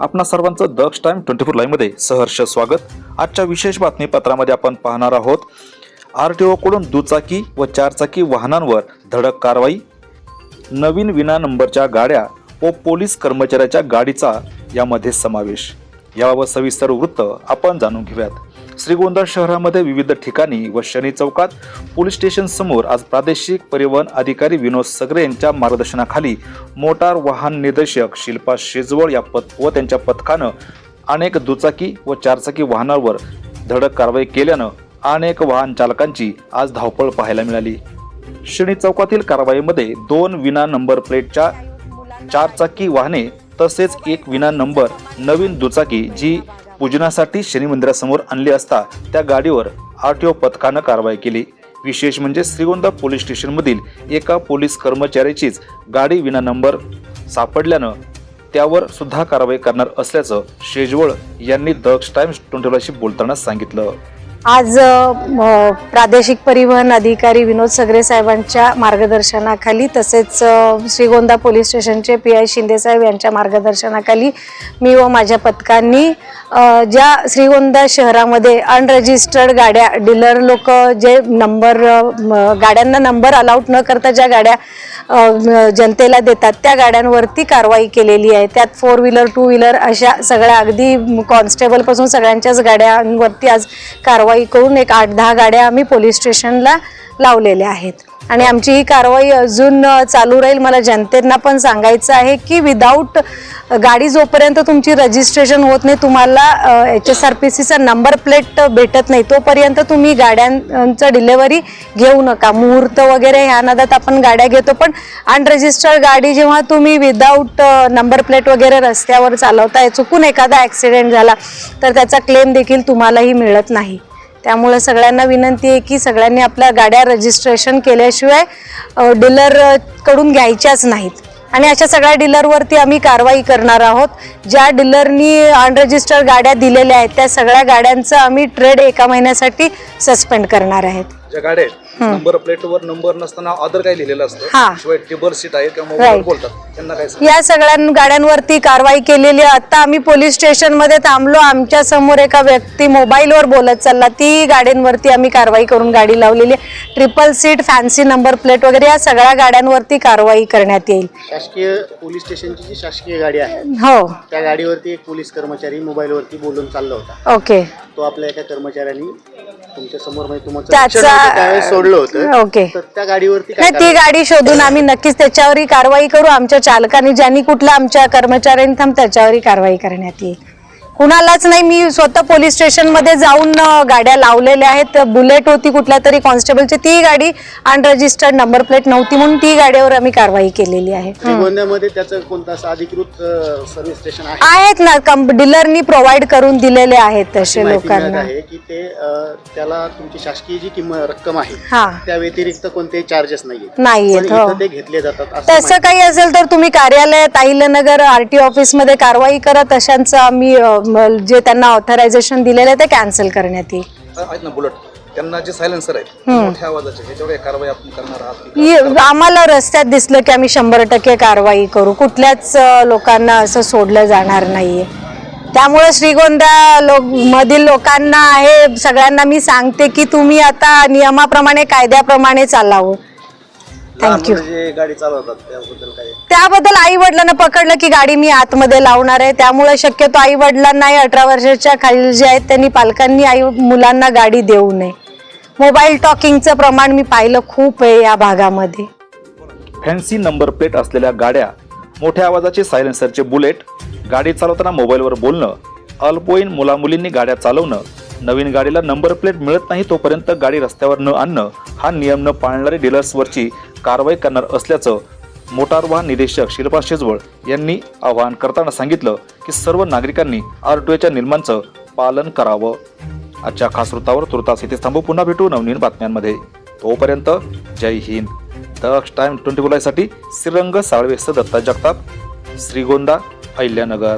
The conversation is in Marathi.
आपणा सर्वांचं दक्ष टाइम ट्वेंटी फोर लाईनमध्ये सहर्ष स्वागत. आजच्या विशेष बातमीपत्रामध्ये आपण पाहणार आहोत आर टी ओकडून दुचाकी व चारचाकी वाहनांवर धडक कारवाई नवीन विना नंबरच्या गाड्या व पोलीस कर्मचाऱ्याच्या गाडीचा यामध्ये समावेश. याबाबत सविस्तर वृत्त आपण जाणून घेऊयात. श्रीगोंदा शहरामध्ये विविध ठिकाणी व शनी चौकात पोलीस स्टेशन समोर आज प्रादेशिक परिवहन अधिकारी विनोद सगरे यांच्या मार्गदर्शनाखाली मोटार वाहन निदेशक शिल्पा शेजवळ या पथ व त्यांच्या पथकानं अनेक दुचाकी व चारचाकी वाहनांवर धडक कारवाई केल्यानं अनेक वाहन चालकांची आज धावपळ पाहायला मिळाली. शनी चौकातील कारवाईमध्ये दोन विना नंबर प्लेटच्या चारचाकी वाहने तसेच एक विना नंबर नवीन दुचाकी जी पूजनासाठी शनी मंदिरासमोर आणली असता त्या गाडीवर आरटीओ पथकानं कारवाई केली. विशेष म्हणजे श्रीगोंदा पोलीस स्टेशनमधील एका पोलीस कर्मचाऱ्याचीच गाडी विना नंबर सापडल्यानं त्यावर सुद्धा कारवाई करणार असल्याचं शेजवळ यांनी दक्ष टाइम्स ट्वेंटी बोलताना सांगितलं. आज प्रादेशिक परिवहन अधिकारी विनोद सगरे साहेबांच्या मार्गदर्शनाखाली तसेच श्रीगोंदा पोलीस स्टेशनचे पी आय शिंदेसाहेब यांच्या मार्गदर्शनाखाली मी व माझ्या पथकांनी ज्या श्रीगोंदा शहरामध्ये अनरजिस्टर्ड गाड्या डीलर लोक जे नंबर गाड्यांना नंबर अलाउट न करता ज्या गाड्या जनतेला देतात. त्या गाड्यांवरती कारवाई केलेली आहे. त्यात फोर व्हीलर टू व्हीलर अशा सगळ्या अगदी कॉन्स्टेबलपासून सगळ्यांच्याच गाड्यांवरती आज कारवाई करून एक आठ दहा गाड्या आम्ही पोलीस स्टेशनला लावलेल्या आहेत. आणि आमची ही कारवाई अजून चालू राहील. मला जनतेना पण सांगायचं आहे की विदाऊट गाडी जोपर्यंत तुमची रजिस्ट्रेशन होत नाही तुम्हाला एच एस आर पी सीचा नंबर प्लेट भेटत नाही तोपर्यंत तुम्ही गाड्यांचं डिलेवरी घेऊ नका. मुहूर्त वगैरे ह्या नादात आपण गाड्या घेतो पण अनरजिस्टर्ड गाडी जेव्हा तुम्ही विदाऊट नंबर प्लेट वगैरे रस्त्यावर चालवताय चुकून एखादा ॲक्सिडेंट झाला तर त्याचा क्लेम देखील तुम्हालाही मिळत नाही. त्यामुळे सगळ्यांना विनंती आहे की सगळ्यांनी आपल्या गाड्या रजिस्ट्रेशन केल्याशिवाय डीलरकडून घ्यायच्याच नाहीत. आणि अशा सगळ्या डीलरवरती आम्ही कारवाई करणार आहोत. ज्या डीलरनी अनरजिस्टर्ड गाड्या दिलेल्या आहेत त्या सगळ्या गाड्यांचं आम्ही ट्रेड एका महिन्यासाठी सस्पेंड करणार आहेत. ज्या गाड्या आहेत नंबर प्लेटवर नंबर नसताना अदर काय लिहिलेलं हा. असतं शिवाय टेबल सीट आहे किंवा मोबाईल. बोलतात. त्यांना काय सांग या सगळ्या गाड्यांवरती कारवाई केलेली आहे. आता आम्ही पोलीस स्टेशनमध्ये थांबलो. आमच्यासमोर एका व्यक्ती मोबाईलवर बोलत चालला. ती गाड्यांवरती आम्ही कारवाई करून गाडी लावलेली आहे. Triple seat fancy number plate वगैरे या सगळ्या गाड्यांवरती कारवाई करण्यात येईल. शासकीय पोलीस स्टेशनची जी शासकीय गाडी आहे हो. त्या गाडीवरती एक पोलीस कर्मचारी मोबाईलवरती बोलून चालला होता. ओके तो आपल्या एका कर्मचाऱ्यांनी तुमच्यासमोर म्हणजे तुमचं त्याचा- लक्ष नव्हतं त्यावेळेस सोडलं होतं. ओके. तर त्या गाडीवरती काय नाही ती गाडी शोधून आम्ही नक्कीच त्याच्यावरही कारवाई करू. आमच्या चालकांनी ज्यांनी कुठल्या आमच्या कर्मचाऱ्यांनी थांब त्याच्यावरही कारवाई करण्यात येईल. कुणालाच नाही मी स्वतः पोलीस स्टेशनमध्ये जाऊन गाड्या लावलेल्या आहेत. बुलेट होती कुठल्या तरी कॉन्स्टेबलची ती गाडी अनरजिस्टर्ड नंबर प्लेट नव्हती म्हणून ती गाडीवर आम्ही कारवाई केलेली आहे. कोणतं आहेत ना कं डीलरनी प्रोव्हाइड करून दिलेले आहेत तसे लोकांना. की ते त्याला तुमची शासकीय जी किंमत रक्कम आहे हा. त्या व्यतिरिक्त कोणतेही चार्जेस पण हो. घेतले जातात तसं काही असेल तर तुम्ही कार्यालयात अहिल्यानगर आर टी ऑफिसमध्ये कारवाई करा. तशांचं आम्ही जे त्यांना ऑथरायझेशन दिलेलं आहे ते कॅन्सल करण्यात येईल. आहेत ना बुलेट त्यांना जे सायलेन्सर आहेत मोठ्या आवाजाचे ह्याच्यावर काही कारवाई आपण करणार आहात की आम्हाला रस्त्यात दिसलं की आम्ही शंभर टक्के कारवाई करू. कुठल्याच अ, लोकांना असं सोडलं जाणार नाहीये. त्यामुळे श्रीगोंदा लोक मधील लोकांना आहे सगळ्यांना मी सांगते की तुम्ही आता नियमाप्रमाणे कायद्याप्रमाणे चालावं. थँक्यू लहान मुलं जे गाडी चालवतात त्याबद्दल काय त्याबद्दल आई वडिलांना पकडलं की गाडी मी आतमध्ये लावणार आहे. त्यामुळे शक्यतो आई वडिलांना अठरा वर्षाच्या खाली जे आहेत त्यांनी पालकांनी आई मुलांना गाडी देऊ नये. मोबाईल टॉकिंगचं प्रमाण मी पाहिलं खूप आहे या भागामध्ये. फॅन्सी नंबर प्लेट असलेल्या गाड्या मोठ्या आवाजाचे सायलेन्सरचे बुलेट गाडी चालवताना मोबाईलवर बोलणं अल्पवयीन मुलामुलींनी गाड्या चालवणं नवीन गाडीला नंबर प्लेट मिळत नाही तोपर्यंत गाडी रस्त्यावर न आणणं हा नियम न पाळणारे डीलर्सवरची कारवाई करणार असल्याचं मोटार वाहन निदेशक शिल्पा शेजवळ यांनी आवाहन करताना सांगितलं की सर्व नागरिकांनी आर टू एच्या नियमांचं पालन करावं. आजच्या खास वृत्तावर तुर्तास इथे थांबू. पुन्हा भेटू नवनवीन बातम्यांमध्ये. तोपर्यंत जय हिंद. दक्ष टाइम ट्वेंटी साठी श्रीरंग साळवे दत्ता जगताप श्रीगोंदा अहिल्यानगर.